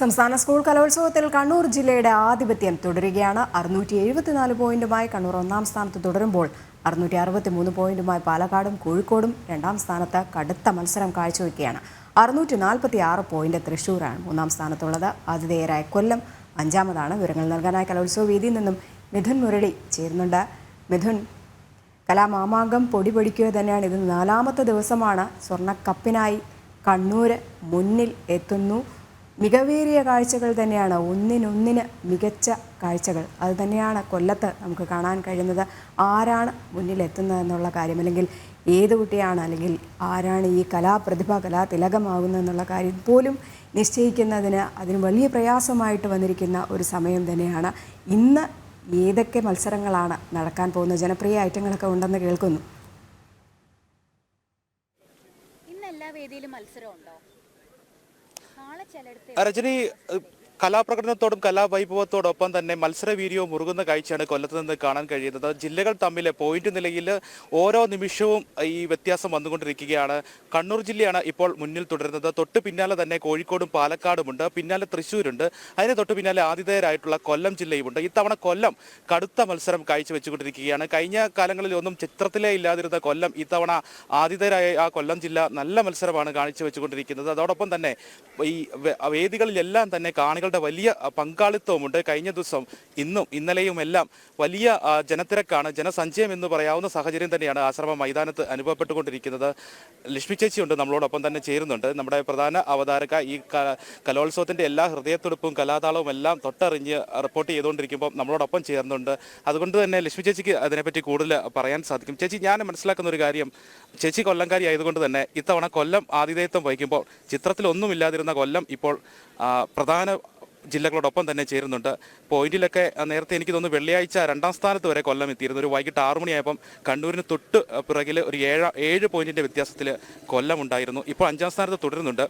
സംസ്ഥാന സ്കൂൾ കലോത്സവത്തിൽ കണ്ണൂർ ജില്ലയുടെ ആധിപത്യം തുടരുകയാണ്. അറുന്നൂറ്റി എഴുപത്തിനാല് പോയിന്റുമായി കണ്ണൂർ ഒന്നാം സ്ഥാനത്ത് തുടരുമ്പോൾ അറുന്നൂറ്റി അറുപത്തി മൂന്ന് പോയിന്റുമായി പാലക്കാടും കോഴിക്കോടും രണ്ടാം സ്ഥാനത്ത് കടുത്ത മത്സരം കാഴ്ചവെക്കുകയാണ്. അറുന്നൂറ്റി നാൽപ്പത്തി ആറ് പോയിന്റ് തൃശൂരാണ് മൂന്നാം സ്ഥാനത്തുള്ളത്. ആതിഥേയരായ കൊല്ലം അഞ്ചാമതാണ്. വിവരങ്ങൾ നൽകാനായി കലോത്സവ വേദിയിൽ നിന്നും മിഥുൻ മുരളി ചേരുന്നുണ്ട്. മിഥുൻ കലാമാമാങ്കം പൊടി പൊടിക്കുക തന്നെയാണ്. ഇത് നാലാമത്തെ ദിവസമാണ് സ്വർണക്കപ്പിനായി കണ്ണൂർ മുന്നിൽ എത്തുന്നു. മികവേറിയ കാഴ്ചകൾ തന്നെയാണ് ഒന്നിനൊന്നിന് മികച്ച കാഴ്ചകൾ. അത് തന്നെയാണ് കൊല്ലത്ത് നമുക്ക് കാണാൻ കഴിയുന്നത്. ആരാണ് മുന്നിലെത്തുന്നതെന്നുള്ള കാര്യം അല്ലെങ്കിൽ ഏത് കുട്ടിയാണ് അല്ലെങ്കിൽ ആരാണ് ഈ കലാപ്രതിഭ കലാ എന്നുള്ള കാര്യം പോലും നിശ്ചയിക്കുന്നതിന് അതിന് വലിയ പ്രയാസമായിട്ട് വന്നിരിക്കുന്ന ഒരു സമയം തന്നെയാണ്. ഇന്ന് ഏതൊക്കെ മത്സരങ്ങളാണ് നടക്കാൻ പോകുന്നത്? ജനപ്രിയ ഐറ്റങ്ങളൊക്കെ ഉണ്ടെന്ന് കേൾക്കുന്നു. ഇന്ന് എല്ലാ വേദിയിലും മത്സരം ഉണ്ടോ നാളെ ചിലയിടത്ത് രജനി കലാപ്രകടനത്തോടും കലാവൈഭവത്തോടൊപ്പം തന്നെ മത്സര വീര്യവും മുറുകുന്ന കാഴ്ചയാണ് കൊല്ലത്ത് നിന്ന് കാണാൻ കഴിയുന്നത്. ജില്ലകൾ തമ്മിൽ പോയിന്റ് നിലയിൽ ഓരോ നിമിഷവും ഈ വ്യത്യാസം വന്നുകൊണ്ടിരിക്കുകയാണ്. കണ്ണൂർ ജില്ലയാണ് ഇപ്പോൾ മുന്നിൽ തുടരുന്നത്. തൊട്ട് പിന്നാലെ തന്നെ കോഴിക്കോടും പാലക്കാടുമുണ്ട്. പിന്നാലെ തൃശ്ശൂരുണ്ട്. അതിന് തൊട്ട് പിന്നാലെ ആതിഥേയരായിട്ടുള്ള കൊല്ലം ജില്ലയുമുണ്ട്. ഇത്തവണ കൊല്ലം കടുത്ത മത്സരം കാഴ്ചവെച്ചുകൊണ്ടിരിക്കുകയാണ്. കഴിഞ്ഞ കാലങ്ങളിൽ ഒന്നും ചിത്രത്തിലേ ഇല്ലാതിരുന്ന കൊല്ലം ഇത്തവണ ആതിഥേയരായ ആ കൊല്ലം ജില്ല നല്ല മത്സരമാണ് കാണിച്ചു കാഴ്ചവെച്ചുകൊണ്ടിരിക്കുന്നത്. അതോടൊപ്പം തന്നെ ഈ വേദികളിലെല്ലാം തന്നെ കാണികളുടെ വലിയ പങ്കാളിത്തവുമുണ്ട്. കഴിഞ്ഞ ദിവസം ഇന്നും ഇന്നലെയും എല്ലാം വലിയ ജനത്തിരക്കാണ് ജനസഞ്ചയം എന്ന് പറയാവുന്ന സാഹചര്യം തന്നെയാണ് ആശ്രമ മൈതാനത്ത് അനുഭവപ്പെട്ടുകൊണ്ടിരിക്കുന്നത്. ലക്ഷ്മി ചേച്ചിയുണ്ട് നമ്മളോടൊപ്പം തന്നെ ചേരുന്നുണ്ട്. നമ്മുടെ പ്രധാന അവതാരക ഈ കലോത്സവത്തിന്റെ എല്ലാ ഹൃദയത്തുടുപ്പും കലാതാളവും എല്ലാം തൊട്ടറിഞ്ഞ് റിപ്പോർട്ട് ചെയ്തുകൊണ്ടിരിക്കുമ്പോൾ നമ്മളോടൊപ്പം ചേർന്നുണ്ട്. അതുകൊണ്ട് തന്നെ ലക്ഷ്മി ചേച്ചിക്ക് അതിനെപ്പറ്റി കൂടുതൽ പറയാൻ സാധിക്കും. ചേച്ചി ഞാൻ മനസ്സിലാക്കുന്ന ഒരു കാര്യം ചേച്ചി കൊല്ലംകാരി ആയതുകൊണ്ട് തന്നെ ഇത്തവണ കൊല്ലം ആതിഥേയത്വം വഹിക്കുമ്പോൾ ചിത്രത്തിലൊന്നുമില്ലാതിരുന്ന കൊല്ലം ഇപ്പോൾ പ്രധാന ജില്ലകളോടൊപ്പം തന്നെ ചേരുന്നുണ്ട്. പോയിന്റിലൊക്കെ നേരത്തെ എനിക്ക് തോന്നുന്നു വെള്ളിയാഴ്ച രണ്ടാം സ്ഥാനത്ത് വരെ കൊല്ലം എത്തിയിരുന്നു. ഒരു വൈകിട്ട് ആറു മണിയായപ്പം കണ്ണൂരിന് തൊട്ട് പിറകിൽ ഒരു ഏഴ് ഏഴ് പോയിന്റിന്റെ വ്യത്യാസത്തിൽ കൊല്ലം ഉണ്ടായിരുന്നു. ഇപ്പോൾ അഞ്ചാം സ്ഥാനത്ത് തുടരുന്നുണ്ട്.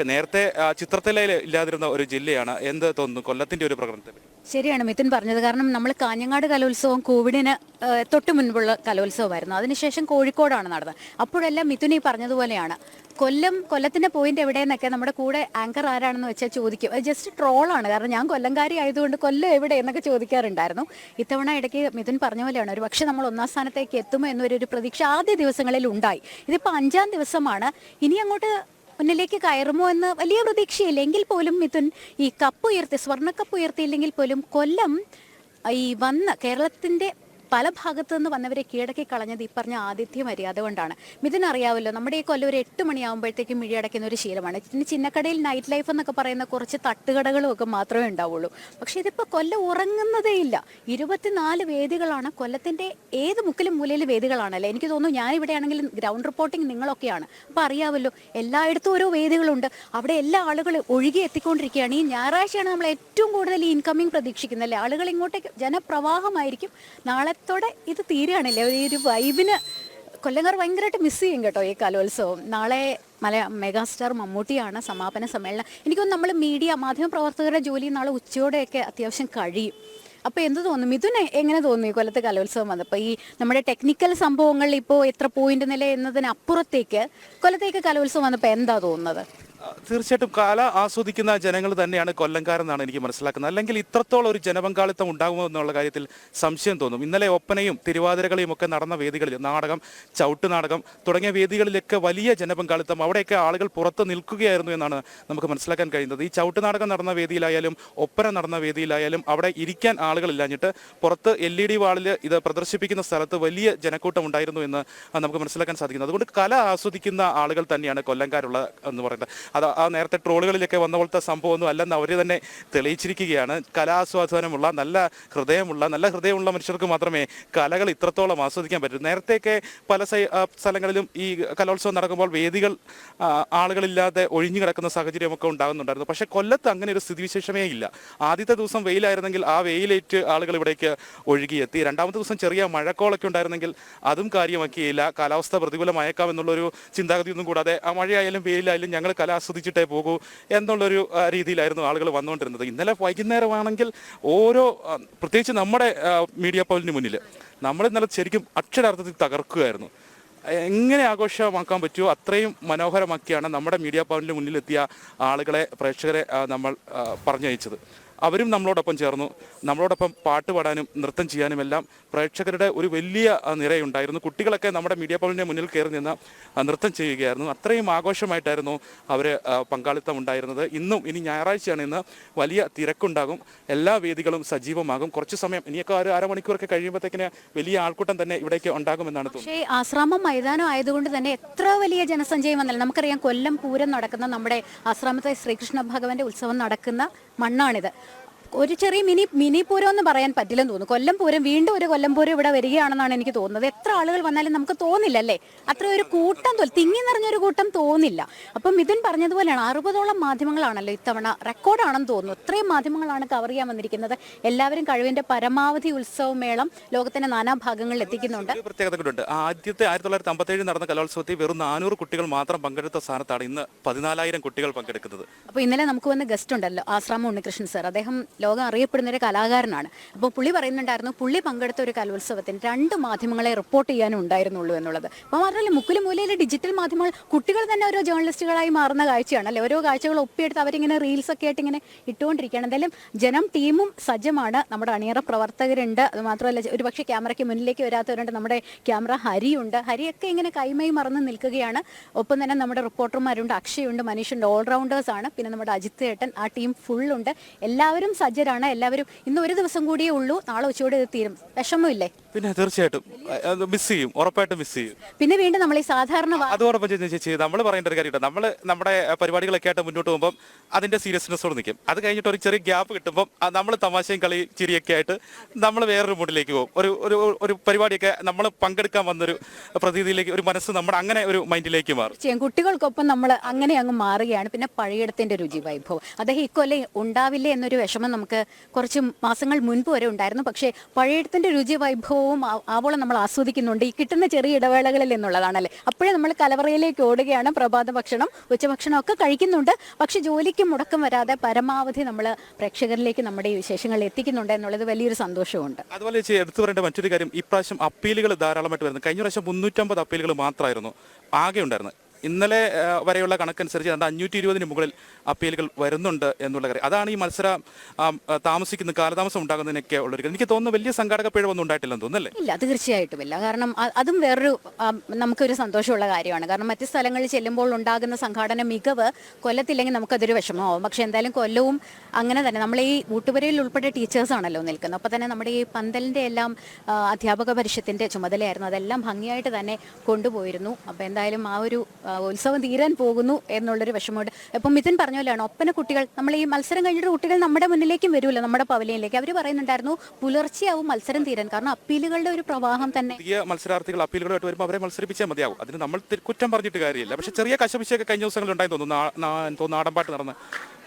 നേരത്തെ ചിത്രത്തിലെ ഇല്ലാതിരുന്ന ഒരു ജില്ലയാണ്. എന്ത് തോന്നുന്നു? കൊല്ലത്തിന്റെ ഒരു പ്രകടനത്തിൽ ശരിയാണ് മിഥുൻ പറഞ്ഞത്. കാരണം നമ്മൾ കാഞ്ഞങ്ങാട് കലോത്സവം കോവിഡിന് തൊട്ട് മുൻപുള്ള കലോത്സവമായിരുന്നു. അതിനുശേഷം കോഴിക്കോടാണ് നടന്നത്. അപ്പോഴെല്ലാം മിഥുൻ ഈ പറഞ്ഞതുപോലെയാണ്. കൊല്ലം കൊല്ലത്തിന്റെ പോയിന്റ് എവിടെയെന്നൊക്കെ നമ്മുടെ കൂടെ ആങ്കർ ആരാണെന്ന് വെച്ചാൽ ചോദിക്കും. അത് ജസ്റ്റ് ട്രോളാണ് കാരണം ഞാൻ കൊല്ലംകാരി ആയതുകൊണ്ട് കൊല്ലം എവിടെ എന്നൊക്കെ ചോദിക്കാറുണ്ടായിരുന്നു. ഇത്തവണ ഇടയ്ക്ക് മിഥുൻ പറഞ്ഞ പോലെയാണ്. ഒരു നമ്മൾ ഒന്നാം സ്ഥാനത്തേക്ക് എത്തുമോ എന്നൊരു പ്രതീക്ഷ ആദ്യ ദിവസങ്ങളിൽ ഉണ്ടായി. ഇതിപ്പോൾ അഞ്ചാം ദിവസമാണ്. ഇനി അങ്ങോട്ട് മുന്നിലേക്ക് കയറുമോ എന്ന് വലിയ പ്രതീക്ഷയില്ല. എങ്കിൽ പോലും മിഥുൻ ഈ കപ്പ് ഉയർത്തി സ്വർണക്കപ്പ് ഉയർത്തിയില്ലെങ്കിൽ പോലും കൊല്ലം ഈ വന്ന കേരളത്തിന്റെ പല ഭാഗത്തു നിന്ന് വന്നവരെ കീഴടക്കി കളഞ്ഞത് ഈ പറഞ്ഞ ആതിഥ്യ മര്യാദ കൊണ്ടാണ്. മിഥുൻ അറിയാമല്ലോ നമ്മുടെ ഈ കൊല്ലം ഒരു എട്ട് മണിയാകുമ്പോഴത്തേക്കും മിഴിയടയ്ക്കുന്ന ഒരു ശീലമാണ്. പിന്നെ ചിന്നക്കടയിൽ നൈറ്റ് ലൈഫ് എന്നൊക്കെ പറയുന്ന കുറച്ച് തട്ടുകടകളും ഒക്കെ മാത്രമേ ഉണ്ടാവുള്ളൂ. പക്ഷെ ഇതിപ്പോൾ കൊല്ലം ഉറങ്ങുന്നതേ ഇല്ല. ഇരുപത്തിനാല് വേദികളാണ് കൊല്ലത്തിന്റെ ഏത് മുക്കിലും മൂലയിലും വേദികളാണല്ലേ? എനിക്ക് തോന്നുന്നു ഞാൻ ഇവിടെ ആണെങ്കിലും ഗ്രൗണ്ട് റിപ്പോർട്ടിംഗ് നിങ്ങളൊക്കെയാണ്. അപ്പോൾ അറിയാമല്ലോ എല്ലായിടത്തും ഓരോ വേദികളുണ്ട്. അവിടെ എല്ലാ ആളുകളും ഒഴുകി എത്തിക്കൊണ്ടിരിക്കുകയാണ്. ഈ ഞായറാഴ്ചയാണ് നമ്മൾ ഏറ്റവും കൂടുതൽ ഈ ഇൻകമിങ് പ്രതീക്ഷിക്കുന്നത് അല്ലേ? ആളുകൾ ഇങ്ങോട്ടേക്ക് ജനപ്രവാഹമായിരിക്കും. നാളത്തോടെ ഇത് തീരുകയാണല്ലേ? ഈ ഒരു വൈബിന് കൊല്ലങ്കാർ ഭയങ്കരമായിട്ട് മിസ് ചെയ്യും കേട്ടോ ഈ കലോത്സവം. നാളെ മല മെഗാസ്റ്റാർ മമ്മൂട്ടിയാണ് സമാപന സമ്മേളനം. എനിക്കൊന്ന് നമ്മൾ മീഡിയ മാധ്യമ മാധ്യമപ്രവർത്തകരുടെ ജോലി നാളെ ഉച്ചയോടെയൊക്കെ അത്യാവശ്യം കഴിയും. അപ്പോൾ എന്ത് തോന്നും? മിഥുനെ എങ്ങനെ തോന്നി കൊല്ലത്തെ കലോത്സവം വന്നപ്പോൾ ഈ നമ്മുടെ ടെക്നിക്കൽ സംഭവങ്ങളിൽ ഇപ്പോൾ എത്ര പോയിന്റ് നില എന്നതിനപ്പുറത്തേക്ക് കൊല്ലത്തേക്ക് കലോത്സവം വന്നപ്പോൾ എന്താ തോന്നുന്നത്? തീർച്ചയായിട്ടും കല ആസ്വദിക്കുന്ന ജനങ്ങൾ തന്നെയാണ് കൊല്ലംകാരെന്നാണ് എനിക്ക് മനസ്സിലാക്കുന്നത്. അല്ലെങ്കിൽ ഇത്രത്തോളം ഒരു ജനപങ്കാളിത്തം ഉണ്ടാകുമോ എന്നുള്ള കാര്യത്തിൽ സംശയം തോന്നും. ഇന്നലെ ഒപ്പനയും തിരുവാതിരകളെയും ഒക്കെ നടന്ന വേദികളിൽ നാടകം ചവിട്ട് നാടകം തുടങ്ങിയ വേദികളിലൊക്കെ വലിയ ജനപങ്കാളിത്തം അവിടെയൊക്കെ ആളുകൾ പുറത്ത് നിൽക്കുകയായിരുന്നു എന്നാണ് നമുക്ക് മനസ്സിലാക്കാൻ കഴിയുന്നത്. ഈ ചവിട്ട് നാടകം നടന്ന വേദിയിലായാലും ഒപ്പന നടന്ന വേദിയിലായാലും അവിടെ ഇരിക്കാൻ ആളുകളില്ലാഞ്ഞിട്ട് പുറത്ത് എൽ ഇ ഡി വാളിൽ ഇത് പ്രദർശിപ്പിക്കുന്ന സ്ഥലത്ത് വലിയ ജനക്കൂട്ടം ഉണ്ടായിരുന്നു എന്ന് നമുക്ക് മനസ്സിലാക്കാൻ സാധിക്കുന്നത് അതുകൊണ്ട് കല ആസ്വദിക്കുന്ന ആളുകൾ തന്നെയാണ് കൊല്ലംകാരുള്ള എന്ന് പറയുന്നത്. അത് ആ നേരത്തെ ട്രോളുകളിലൊക്കെ വന്ന പോലത്തെ സംഭവമൊന്നും അല്ലെന്ന് അവർ തന്നെ തെളിയിച്ചിരിക്കുകയാണ്. കലാസ്വാദനമുള്ള നല്ല ഹൃദയമുള്ള നല്ല ഹൃദയമുള്ള മനുഷ്യർക്ക് മാത്രമേ കലകൾ ഇത്രത്തോളം ആസ്വദിക്കാൻ പറ്റൂ. നേരത്തെയൊക്കെ പല സ്ഥലങ്ങളിലും ഈ കലോത്സവം നടക്കുമ്പോൾ വേദികൾ ആളുകളില്ലാതെ ഒഴിഞ്ഞു കിടക്കുന്ന സാഹചര്യമൊക്കെ ഉണ്ടാകുന്നുണ്ടായിരുന്നു. പക്ഷേ കൊല്ലത്ത് അങ്ങനെ ഒരു സ്ഥിതിവിശേഷമേ ഇല്ല. ആദ്യത്തെ ദിവസം വെയിലായിരുന്നെങ്കിൽ ആ വെയിലേറ്റ് ആളുകൾ ഇവിടേക്ക് ഒഴുകിയെത്തി. രണ്ടാമത്തെ ദിവസം ചെറിയ മഴക്കോളൊക്കെ ഉണ്ടായിരുന്നെങ്കിൽ അതും കാര്യമാക്കിയില്ല. കാലാവസ്ഥ പ്രതികൂലമായേക്കാം എന്നുള്ളൊരു ചിന്താഗതിയൊന്നും കൂടാതെ ആ മഴയായാലും വെയിലായാലും ഞങ്ങൾ കല ആസ്വദിച്ചിട്ടേ പോകൂ എന്നുള്ളൊരു രീതിയിലായിരുന്നു ആളുകൾ വന്നുകൊണ്ടിരുന്നത്. ഇന്നലെ വൈകുന്നേരമാണെങ്കിൽ ഓരോ പ്രത്യേകിച്ച് നമ്മുടെ മീഡിയ പോലിന് മുന്നിൽ നമ്മൾ ഇന്നലെ ശരിക്കും അക്ഷരാർത്ഥത്തിൽ തകർക്കുകയായിരുന്നു. എങ്ങനെ ആഘോഷമാക്കാൻ പറ്റുമോ അത്രയും മനോഹരമാക്കിയാണ് നമ്മുടെ മീഡിയ പവനിൽ മുന്നിലെത്തിയ ആളുകളെ പ്രേക്ഷകരെ നമ്മൾ പറഞ്ഞയച്ചത്. അവരും നമ്മളോടൊപ്പം ചേർന്നു. നമ്മളോടൊപ്പം പാട്ട് പാടാനും നൃത്തം ചെയ്യാനും എല്ലാം പ്രേക്ഷകരുടെ ഒരു വലിയ നിരയുണ്ടായിരുന്നു. കുട്ടികളൊക്കെ നമ്മുടെ മീഡിയ പവലിന്റെ മുന്നിൽ കയറി നിന്ന് നൃത്തം ചെയ്യുകയായിരുന്നു. അത്രയും ആഘോഷമായിട്ടായിരുന്നു അവർ പങ്കാളിത്തം ഉണ്ടായിരുന്നത്. ഇന്നും ഇനി ഞായറാഴ്ചയാണ് ഇന്ന് വലിയ തിരക്കുണ്ടാകും. എല്ലാ വേദികളും സജീവമാകും. കുറച്ച് സമയം ഇനിയൊക്കെ ഒരു അരമണിക്കൂറൊക്കെ കഴിയുമ്പോഴത്തേക്കിന് വലിയ ആൾക്കൂട്ടം തന്നെ ഇവിടേക്ക് ഉണ്ടാകുമെന്നാണ് ആശ്രമം മൈതാനം ആയതുകൊണ്ട് തന്നെ എത്ര വലിയ ജനസഞ്ചയം വന്നാലും നമുക്കറിയാം കൊല്ലം പൂരം നടക്കുന്ന നമ്മുടെ ആശ്രമത്തെ ശ്രീകൃഷ്ണ ഭഗവാന്റെ ഉത്സവം നടക്കുന്ന മണ്ണാണിത് ഒരു ചെറിയ മിനി മിനി പൂരം എന്ന് പറയാൻ പറ്റില്ലെന്ന് തോന്നുന്നു. കൊല്ലം പൂരം വീണ്ടും ഒരു കൊല്ലം പൂരം ഇവിടെ വരികയാണെന്നാണ് എനിക്ക് തോന്നുന്നത്. എത്ര ആളുകൾ വന്നാലും നമുക്ക് തോന്നില്ല അല്ലേ അത്ര ഒരു കൂട്ടം തോൽ തിങ്ങി നിറഞ്ഞൊരു കൂട്ടം തോന്നില്ല. അപ്പം മിഥുൻ പറഞ്ഞതുപോലെയാണ് അറുപതോളം മാധ്യമങ്ങളാണല്ലോ ഇത്തവണ റെക്കോർഡാണെന്ന് തോന്നുന്നു. ഇത്രയും മാധ്യമങ്ങളാണ് കവർ ചെയ്യാൻ വന്നിരിക്കുന്നത്. എല്ലാവരും കഴിവിന്റെ പരമാവധി ഉത്സവമേളം ലോകത്തിന്റെ നാനാഭാഗങ്ങളിൽ എത്തിക്കുന്നുണ്ട്. പ്രത്യേകതകളുണ്ട് ആദ്യത്തെ ആയിരത്തി തൊള്ളായിരത്തി അമ്പത്തേഴിൽ നടന്ന കലോത്സവത്തിൽ വെറും നാനൂറ് കുട്ടികൾ മാത്രം പങ്കെടുത്ത സ്ഥാനത്താണ് ഇന്ന് പതിനാലായിരം കുട്ടികൾ പങ്കെടുക്കുന്നത്. അപ്പോൾ ഇന്നലെ നമുക്ക് വന്ന ഗസ്റ്റ് ഉണ്ടല്ലോ ആശ്രാമ ഉണ്ണികൃഷ്ണൻ സാർ അദ്ദേഹം ലോകം അറിയപ്പെടുന്ന ഒരു കലാകാരനാണ്. അപ്പോൾ പുള്ളി പറയുന്നുണ്ടായിരുന്നു പുള്ളി പങ്കെടുത്ത ഒരു കലോത്സവത്തിന് രണ്ട് മാധ്യമങ്ങളെ റിപ്പോർട്ട് ചെയ്യാനും ഉണ്ടായിരുന്നുള്ളൂ എന്നുള്ളത്. അപ്പോൾ മാത്രമല്ല മുക്കിലും മൂലയിലെ ഡിജിറ്റൽ മാധ്യമങ്ങൾ കുട്ടികൾ തന്നെ ഓരോ ജേർണലിസ്റ്റുകളായി മാറുന്ന കാഴ്ചയാണ് അല്ലെ? ഓരോ കാഴ്ചകൾ ഒപ്പിയെടുത്ത് അവരിങ്ങനെ റീൽസ് ഒക്കെ ആയിട്ട് ഇങ്ങനെ ഇട്ടുകൊണ്ടിരിക്കുകയാണ്. എന്തായാലും ജനം ടീമും സജ്ജമാണ്. നമ്മുടെ അണിയറ പ്രവർത്തകരുണ്ട്. അത് മാത്രമല്ല ഒരു പക്ഷേ ക്യാമറയ്ക്ക് മുന്നിലേക്ക് വരാത്തവരുണ്ട്. നമ്മുടെ ക്യാമറ ഹരിയുണ്ട്. ഹരിയൊക്കെ ഇങ്ങനെ കൈമൈ മറന്ന് നിൽക്കുകയാണ്. ഒപ്പം തന്നെ നമ്മുടെ റിപ്പോർട്ടർമാരുണ്ട് അക്ഷയുണ്ട് മനീഷുണ്ട് ഓൾറൗണ്ടേഴ്സ് ആണ്. പിന്നെ നമ്മുടെ അജിത് ഏട്ടൻ ആ ടീം ഫുള്ളുണ്ട് എല്ലാവരും സജ്ജരാണ് എല്ലാവരും ഇന്ന് ഒരു ദിവസം കൂടിയേ ഉള്ളൂ. നാളെ ഉച്ചയോടെ ഇത് തീരും. വിഷമമില്ലേ? പിന്നെ തീർച്ചയായിട്ടും. അത് മിസ് ചെയ്യും. ഉറപ്പായിട്ടും മിസ് ചെയ്യും. പിന്നെ വീണ്ടും നമ്മൾ ഈ സാധാരണ വാ- അതോടൊപ്പം ചേച്ചി ചേച്ചി നമ്മൾ പറയേണ്ട ഒരു കാര്യമുണ്ട്. നമ്മൾ നമ്മുടെ പരിപാടികളൊക്കെ ആയിട്ട് മുന്നോട്ട് പോകുമ്പോൾ അതിന്റെ സീരിയസ്നെസ്സോട് നിൽക്കും. അത് കഴിഞ്ഞിട്ട് ഒരു ചെറിയ ഗ്യാപ്പ് കിട്ടുമ്പോൾ നമ്മൾ തമാശയും കളി ചിരിയൊക്കെ ആയിട്ട് നമ്മൾ വേറൊരു മൂഡിലേക്ക് പോകും. ഒരു ഒരു ഒരു പരിപാടിയൊക്കെ നമ്മൾ പങ്കെടുക്കാൻ വന്നൊരു പ്രതീതിയിലേക്ക് ഒരു മനസ്സ് നമ്മുടെ അങ്ങനെ ഒരു മൈൻഡിലേക്ക് മാറും. കുട്ടികൾക്കൊപ്പം നമ്മൾ അങ്ങനെ അങ്ങ് മാറുകയാണ്. പിന്നെ പഴയിടത്തിന്റെ രുചി വൈഭവം. അദ്ദേഹം ഇക്കൊല്ലം ഉണ്ടാവില്ലേ എന്നൊരു വിഷമം നമുക്ക് കുറച്ച് മാസങ്ങൾ മുൻപ് വരെ ഉണ്ടായിരുന്നു. പക്ഷേ പഴയത്തിന്റെ രുചി വൈഭവവും ആവോളം നമ്മൾ ആസ്വദിക്കുന്നുണ്ട്. ഈ കിട്ടുന്ന ചെറിയ ഇടവേളകളിൽ എന്നുള്ളതാണല്ലേ? അപ്പോഴേ നമ്മൾ കലവറയിലേക്ക് ഓടുകയാണ്. പ്രഭാത ഭക്ഷണം ഉച്ചഭക്ഷണം ഒക്കെ കഴിക്കുന്നുണ്ട്. പക്ഷെ ജോലിക്ക് മുടക്കം വരാതെ പരമാവധി നമ്മൾ പ്രേക്ഷകരിലേക്ക് നമ്മുടെ ഈ വിശേഷങ്ങൾ എത്തിക്കുന്നുണ്ട് എന്നുള്ളത് വലിയൊരു സന്തോഷമുണ്ട് അതുപോലെ എടുത്തു പറയേണ്ട മറ്റൊരു കാര്യം. ഇപ്രാവശ്യം അപ്പീലുകൾ ധാരാളമായിട്ട് വരുന്നു. കഴിഞ്ഞ പ്രാവശ്യം മുന്നൂറ്റമ്പത് അപ്പീലുകൾ മാത്രമായിരുന്നു. ആകെ ഉണ്ടായിരുന്നത് ഇന്നലെ വരെയുള്ള കണക്കനുസരിച്ച് ഏതാണ്ട് അഞ്ഞൂറ്റി ഇരുപതിന് മുകളിൽ അപ്പീലുകൾ വരുന്നുണ്ട് എന്നുള്ള കാര്യം. അതാണ് ഈ മത്സരം താമസിക്കുന്ന കാലതാമസം ഉണ്ടാകുന്നതിനൊക്കെ ഉള്ളൊരു എനിക്ക് തോന്നുന്നു വലിയ സംഘാടക പിഴവൊന്നും ഉണ്ടായിട്ടില്ലെന്ന് തോന്നുന്നല്ലേ ഇല്ല തീർച്ചയായിട്ടും ഇല്ല. കാരണം അതും വേറൊരു നമുക്കൊരു സന്തോഷമുള്ള കാര്യമാണ്. കാരണം മറ്റ് സ്ഥലങ്ങളിൽ ചെല്ലുമ്പോൾ ഉണ്ടാകുന്ന സംഘാടന മികവ് കൊല്ലത്തില്ലെങ്കിൽ നമുക്കതൊരു വിഷമമാവും. പക്ഷെ എന്തായാലും കൊല്ലവും അങ്ങനെ തന്നെ. നമ്മൾ ഈ ഊട്ടുപുരയിൽ ഉൾപ്പെടെ ടീച്ചേഴ്സ് ആണല്ലോ നിൽക്കുന്നത്. അപ്പോൾ തന്നെ നമ്മുടെ ഈ പന്തലിന്റെ എല്ലാം അധ്യാപക പരിഷത്തിന്റെ ചുമതലയായിരുന്നു. അതെല്ലാം ഭംഗിയായിട്ട് തന്നെ കൊണ്ടുപോയിരുന്നു. അപ്പോൾ എന്തായാലും ആ ഒരു ഉത്സവം തീരാൻ പോകുന്നു എന്നുള്ളൊരു വിഷമമുണ്ട്. ഇപ്പം മിഥുൻ പറഞ്ഞ പോലെയാണ് ഒപ്പന കുട്ടികൾ നമ്മൾ ഈ മത്സരം കഴിഞ്ഞിട്ട് കുട്ടികൾ നമ്മുടെ മുന്നിലേക്കും വരുമല്ലോ നമ്മുടെ പവലിയനിലേക്ക്. അവർ പറയുന്നുണ്ടായിരുന്നു പുലർച്ചെയാവും മത്സരം തീരാൻ. കാരണം അപ്പീലുകളുടെ ഒരു പ്രവാഹം തന്നെ. പുതിയ മത്സരാർത്ഥികൾ അപ്പീലുകളായിട്ട് വരുമ്പോൾ അവരെ മത്സരിപ്പിച്ചാൽ മതിയാവും. അതിന് നമ്മൾ കുറ്റം പറഞ്ഞിട്ട് കാര്യമില്ല. പക്ഷെ ചെറിയ കശപിശയൊക്കെ കഴിഞ്ഞ ദിവസങ്ങളിൽ ഉണ്ടായി തോന്നുന്നു. തോന്നുന്നു നാടൻപാട്ട് നടന്ന്.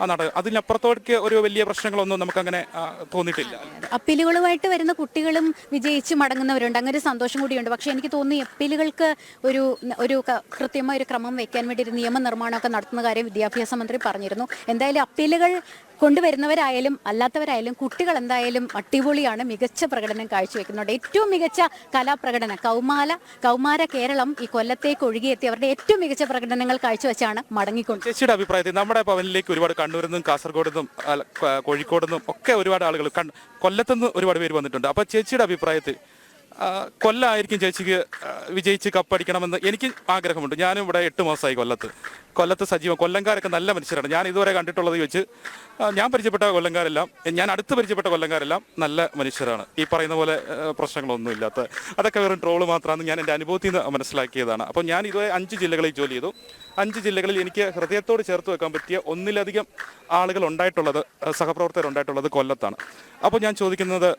ആ നാടകം. അതിനപ്പുറത്തോടേക്ക് ഒരു വലിയ പ്രശ്നങ്ങളൊന്നും നമുക്കങ്ങനെ അങ്ങനെ തോന്നിയിട്ടില്ല. അപ്പീലുകളുമായിട്ട് വരുന്ന കുട്ടികളും വിജയിച്ച് മടങ്ങുന്നവരുണ്ട്. അങ്ങനെ ഒരു സന്തോഷം കൂടിയുണ്ട്. പക്ഷെ എനിക്ക് തോന്നുന്നു അപ്പീലുകൾക്ക് ഒരു ഒരു കൃത്യമായ ഒരു ക്രമം വെക്കാൻ വേണ്ടി ഒരു നിയമനിർമ്മാണമൊക്കെ നടത്തുന്ന കാര്യം വിദ്യാഭ്യാസ മന്ത്രി പറഞ്ഞിരുന്നു. എന്തായാലും അപ്പീലുകൾ കൊണ്ടുവരുന്നവരായാലും അല്ലാത്തവരായാലും കുട്ടികൾ എന്തായാലും അടിപൊളിയാണ് മികച്ച പ്രകടനം കാഴ്ചവെക്കുന്നുണ്ട്. ഏറ്റവും മികച്ച കലാപ്രകടനം കൗമാല കൗമാര കേരളം ഈ കൊല്ലത്തേക്ക് ഒഴുകിയെത്തി അവരുടെ ഏറ്റവും മികച്ച പ്രകടനങ്ങൾ കാഴ്ചവെച്ചാണ് മടങ്ങിക്കൊണ്ട് ചേച്ചിയുടെ അഭിപ്രായത്തിൽ നമ്മുടെ ഭവനിലേക്ക് ഒരുപാട് കണ്ണൂരിൽ നിന്നും കാസർഗോഡ് നിന്നും കോഴിക്കോട് നിന്നും ഒക്കെ ഒരുപാട് ആളുകൾ കൊല്ലത്തുനിന്ന് ഒരുപാട് പേര് വന്നിട്ടുണ്ട്. അപ്പൊ ചേച്ചിയുടെ അഭിപ്രായത്തിൽ കൊല്ലായിരിക്കും ചേച്ചിക്ക് വിജയിച്ച് കപ്പടിക്കണമെന്ന് എനിക്ക് ആഗ്രഹമുണ്ട്. ഞാനും ഇവിടെ എട്ട് മാസമായി കൊല്ലത്ത്. കൊല്ലത്ത് സജീവം. കൊല്ലംകാരൊക്കെ നല്ല മനുഷ്യരാണ്. ഞാൻ ഇതുവരെ കണ്ടിട്ടുള്ളത് വെച്ച് ഞാൻ പരിചയപ്പെട്ട കൊല്ലംകാരെല്ലാം ഞാൻ അടുത്ത് പരിചയപ്പെട്ട കൊല്ലംകാരെല്ലാം നല്ല മനുഷ്യരാണ്. ഈ പറയുന്ന പോലെ പ്രശ്നങ്ങളൊന്നും ഇല്ലാത്ത അതൊക്കെ വെറും ട്രോൾ മാത്രമാണ് ഞാൻ എന്റെ അനുഭവത്തിൽ നിന്ന് മനസ്സിലാക്കിയതാണ്. അപ്പോൾ ഞാൻ ഇതുവരെ അഞ്ച് ജില്ലകളിൽ ജോലി ചെയ്തു. അഞ്ച് ജില്ലകളിൽ എനിക്ക് ഹൃദയത്തോട് ചേർത്ത് വെക്കാൻ പറ്റിയ ഒന്നിലധികം ആളുകൾ ഉണ്ടായിട്ടുള്ളത് സഹപ്രവർത്തകർ ഉണ്ടായിട്ടുള്ളത് കൊല്ലത്താണ്. അപ്പോൾ ഞാൻ ചോദിക്കുന്നത്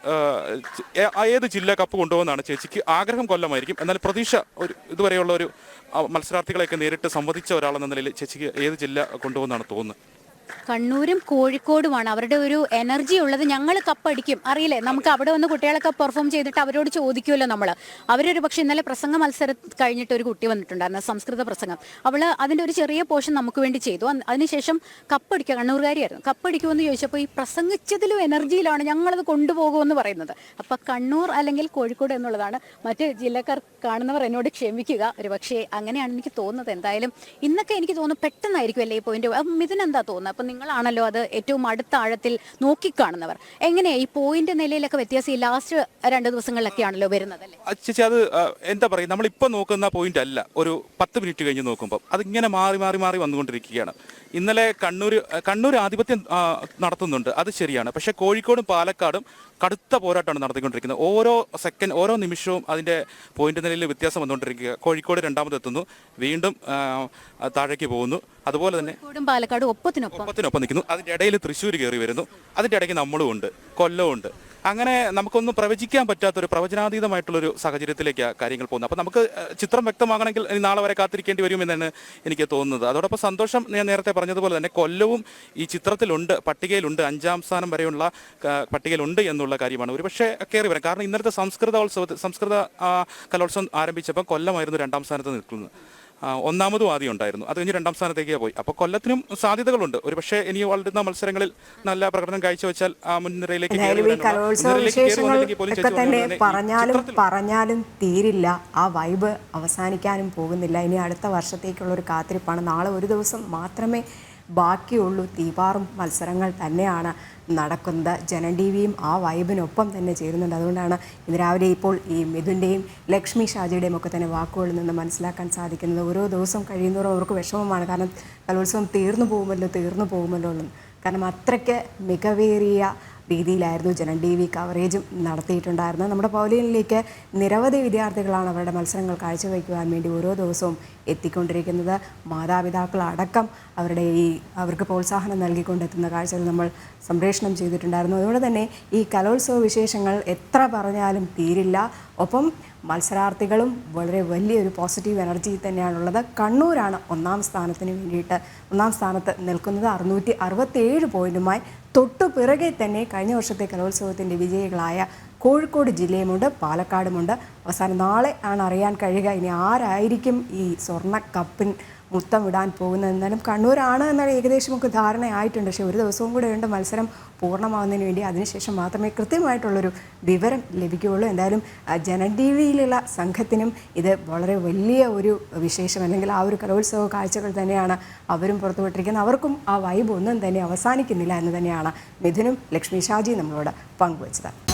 ഏത് ജില്ല കപ്പ് കൊണ്ടുപോകുന്നതാണ് ചേച്ചിക്ക് ആഗ്രഹം കൊല്ലമായിരിക്കും. എന്നാൽ പ്രതീക്ഷ ഒരു ഇതുവരെയുള്ള ഒരു മത്സരാർത്ഥികളെയൊക്കെ നേരിട്ട് സംവദിച്ച ഒരാളെന്ന നിലയിൽ ചേച്ചിക്ക് ഏത് ജില്ല കൊണ്ടുപോകുന്നതാണ് തോന്നുന്നത്? കണ്ണൂരും കോഴിക്കോടുമാണ് അവരുടെ ഒരു എനർജി ഉള്ളത്. ഞങ്ങൾ കപ്പടിക്കും. അറിയില്ലേ? നമുക്ക് അവിടെ വന്ന് കുട്ടികളൊക്കെ പെർഫോം ചെയ്തിട്ട് അവരോട് ചോദിക്കുമല്ലോ നമ്മൾ അവരൊരു പക്ഷെ ഇന്നലെ പ്രസംഗ മത്സരം കഴിഞ്ഞിട്ട് ഒരു കുട്ടി വന്നിട്ടുണ്ടായിരുന്നു സംസ്കൃത പ്രസംഗം. അവൾ അതിന്റെ ഒരു ചെറിയ പോർഷൻ നമുക്ക് വേണ്ടി ചെയ്തു. അതിനുശേഷം കപ്പടിക്കുക കണ്ണൂർകാരിയായിരുന്നു. കപ്പടിക്കുമെന്ന് ചോദിച്ചപ്പോൾ ഈ പ്രസംഗിച്ചതിലും എനർജിയിലാണ് ഞങ്ങളത് കൊണ്ടുപോകുമെന്ന് പറയുന്നത്. അപ്പൊ കണ്ണൂർ അല്ലെങ്കിൽ കോഴിക്കോട് എന്നുള്ളതാണ് മറ്റ് ജില്ലക്കാർ കാണുന്നവർ എന്നോട് ക്ഷമിക്കുക. ഒരു പക്ഷേ അങ്ങനെയാണ് എനിക്ക് തോന്നുന്നത്. എന്തായാലും ഇന്നൊക്കെ എനിക്ക് തോന്നുന്നു പെട്ടെന്നായിരിക്കും അല്ലേ ഈ പോയിന്റ് മിഥുനെന്താ തോന്നുന്നത് അപ്പൊ നിങ്ങളാണല്ലോ അത് ഏറ്റവും അടുത്ത ആഴത്തിൽ നോക്കിക്കാണുന്നവർ. എങ്ങനെയാ ഈ പോയിന്റ് നിലയിലൊക്കെ വ്യത്യാസം ഈ ലാസ്റ്റ് രണ്ട് ദിവസങ്ങളിലൊക്കെയാണല്ലോ വരുന്നത് ചേച്ചി അത് എന്താ പറയുക നമ്മളിപ്പോൾ നോക്കുന്ന പോയിന്റ് അല്ല. ഒരു പത്ത് മിനിറ്റ് കഴിഞ്ഞ് നോക്കുമ്പോൾ അതിങ്ങനെ മാറി മാറി മാറി വന്നുകൊണ്ടിരിക്കുകയാണ്. ഇന്നലെ കണ്ണൂർ കണ്ണൂർ ആധിപത്യം നടത്തുന്നുണ്ട്. അത് ശരിയാണ്. പക്ഷേ കോഴിക്കോടും പാലക്കാടും കടുത്ത പോരാട്ടമാണ് നടത്തിക്കൊണ്ടിരിക്കുന്നത്. ഓരോ സെക്കൻഡ് ഓരോ നിമിഷവും അതിന്റെ പോയിന്റ് നിലയിൽ വ്യത്യാസം വന്നുകൊണ്ടിരിക്കുക. കോഴിക്കോട് രണ്ടാമത് എത്തുന്നു വീണ്ടും താഴേക്ക് പോകുന്നു. അതുപോലെ തന്നെ പാലക്കാട് ഒപ്പത്തിനൊപ്പം. ഒപ്പത്തിനൊപ്പം നിൽക്കുന്നു. അതിന്റെ ഇടയിൽ തൃശ്ശൂർ കയറി വരുന്നു. അതിന്റെ ഇടയ്ക്ക് നമ്മളും ഉണ്ട് കൊല്ലവും ഉണ്ട്. അങ്ങനെ നമുക്കൊന്നും പ്രവചിക്കാൻ പറ്റാത്ത ഒരു പറ്റാത്തൊരു പ്രവചനാതീതമായിട്ടുള്ളൊരു സാഹചര്യത്തിലേക്കാണ് കാര്യങ്ങൾ പോകുന്നത്. അപ്പോൾ നമുക്ക് ചിത്രം വ്യക്തമാകണമെങ്കിൽ ഇനി നാളെ വരെ കാത്തിരിക്കേണ്ടി വരുമെന്നാണ് എനിക്ക് തോന്നുന്നത്. അതോടൊപ്പം സന്തോഷം ഞാൻ നേരത്തെ പറഞ്ഞതുപോലെ തന്നെ കൊല്ലവും ഈ ചിത്രത്തിലുണ്ട് പട്ടികയിലുണ്ട് അഞ്ചാം സ്ഥാനം വരെയുള്ള പട്ടികയിലുണ്ട് എന്നുള്ള കാര്യമാണ്. ഒരുപക്ഷെ കയറി വരാം. കാരണം ഇന്നലത്തെ സംസ്കൃതോത്സവത്തിൽ സംസ്കൃത കലോത്സവം ആരംഭിച്ചപ്പോൾ കൊല്ലമായിരുന്നു രണ്ടാം സ്ഥാനത്ത് നിൽക്കുന്നത്. ഒന്നാമതും ആദ്യം ഉണ്ടായിരുന്നു. അത് കഴിഞ്ഞ് രണ്ടാം സ്ഥാനത്തേക്ക് പോയി. അപ്പോൾ കൊല്ലത്തിനും സാധ്യതകളുണ്ട്. ഒരു പക്ഷേ ഇനി വളരുന്ന മത്സരങ്ങളിൽ നല്ല പ്രകടനം കാഴ്ചവെച്ചാൽ ആ മുൻനിരയിലേക്ക് ഒക്കെ തന്നെ പറഞ്ഞാലും പറഞ്ഞാലും തീരില്ല. ആ വൈബ് അവസാനിക്കാനും പോകുന്നില്ല. ഇനി അടുത്ത വർഷത്തേക്കുള്ള ഒരു കാത്തിരിപ്പാണ്. നാളെ ഒരു ദിവസം മാത്രമേ ബാക്കിയുള്ളൂ. തീപാറും മത്സരങ്ങൾ തന്നെയാണ് നടക്കുന്നത്. ജനൻ ടി വിയും ആ വൈബിനൊപ്പം തന്നെ ചേരുന്നുണ്ട്. അതുകൊണ്ടാണ് ഇന്ന് രാവിലെ ഇപ്പോൾ ഈ മിഥുന്റെയും ലക്ഷ്മി ഷാജിയുടെയും ഒക്കെ തന്നെ വാക്കുകളിൽ നിന്ന് മനസ്സിലാക്കാൻ സാധിക്കുന്നത്. ഓരോ ദിവസം കഴിയുന്നതോറും അവർക്ക് വിഷമമാണ്. കാരണം കലോത്സവം തീർന്നു പോകുമല്ലോ തീർന്നു പോകുമല്ലോ കാരണം അത്രയ്ക്ക് മികവേറിയ രീതിയിലായിരുന്നു ജനൻ ടി വി കവറേജും നടത്തിയിട്ടുണ്ടായിരുന്നത്. നമ്മുടെ പൗലിയനിലേക്ക് നിരവധി വിദ്യാർത്ഥികളാണ് അവരുടെ മത്സരങ്ങൾ കാഴ്ചവെക്കുവാൻ വേണ്ടി ഓരോ ദിവസവും എത്തിക്കൊണ്ടിരിക്കുന്നത്. മാതാപിതാക്കളടക്കം അവരുടെ ഈ അവർക്ക് പ്രോത്സാഹനം നൽകിക്കൊണ്ടെത്തുന്ന കാഴ്ചകൾ നമ്മൾ സംപ്രേഷണം ചെയ്തിട്ടുണ്ടായിരുന്നു. അതുകൊണ്ട് തന്നെ ഈ കലോത്സവ വിശേഷങ്ങൾ എത്ര പറഞ്ഞാലും തീരില്ല. ഒപ്പം മത്സരാർത്ഥികളും വളരെ വലിയൊരു പോസിറ്റീവ് എനർജി തന്നെയാണുള്ളത്. കണ്ണൂരാണ് ഒന്നാം സ്ഥാനത്തിന് വേണ്ടിയിട്ട് ഒന്നാം സ്ഥാനത്ത് നിൽക്കുന്നത്. അറുന്നൂറ്റി പോയിന്റുമായി തൊട്ടു പിറകെ തന്നെ കഴിഞ്ഞ വർഷത്തെ കലോത്സവത്തിന്റെ വിജയികളായ കോഴിക്കോട് ജില്ലയുമുണ്ട് പാലക്കാടുമുണ്ട്. അവസാനം നാളെ ആണ് അറിയാൻ കഴിയുക ഇനി ആരായിരിക്കും ഈ സ്വർണ കപ്പിൻ മുത്തം വിടാൻ പോകുന്നത്. എന്നാലും കണ്ണൂരാണ് എന്നാൽ ഏകദേശമൊക്കെ ധാരണയായിട്ടുണ്ട്. പക്ഷേ ഒരു ദിവസവും കൂടെ ഉണ്ട് മത്സരം പൂർണമാകുന്നതിന് വേണ്ടി. അതിനുശേഷം മാത്രമേ കൃത്യമായിട്ടുള്ളൊരു വിവരം ലഭിക്കുകയുള്ളൂ. എന്തായാലും ജന ടി വിയിലുള്ള സംഘത്തിനും ഇത് വളരെ വലിയ ഒരു വിശേഷം അല്ലെങ്കിൽ ആ ഒരു കലോത്സവ കാഴ്ചകൾ തന്നെയാണ് അവരും പുറത്തുവിട്ടിരിക്കുന്നത്. അവർക്കും ആ വൈബ് ഒന്നും തന്നെ അവസാനിക്കുന്നില്ല എന്ന് തന്നെയാണ് മിഥുനും ലക്ഷ്മി ഷാജിയും നമ്മളോട് പങ്കുവച്ചത്.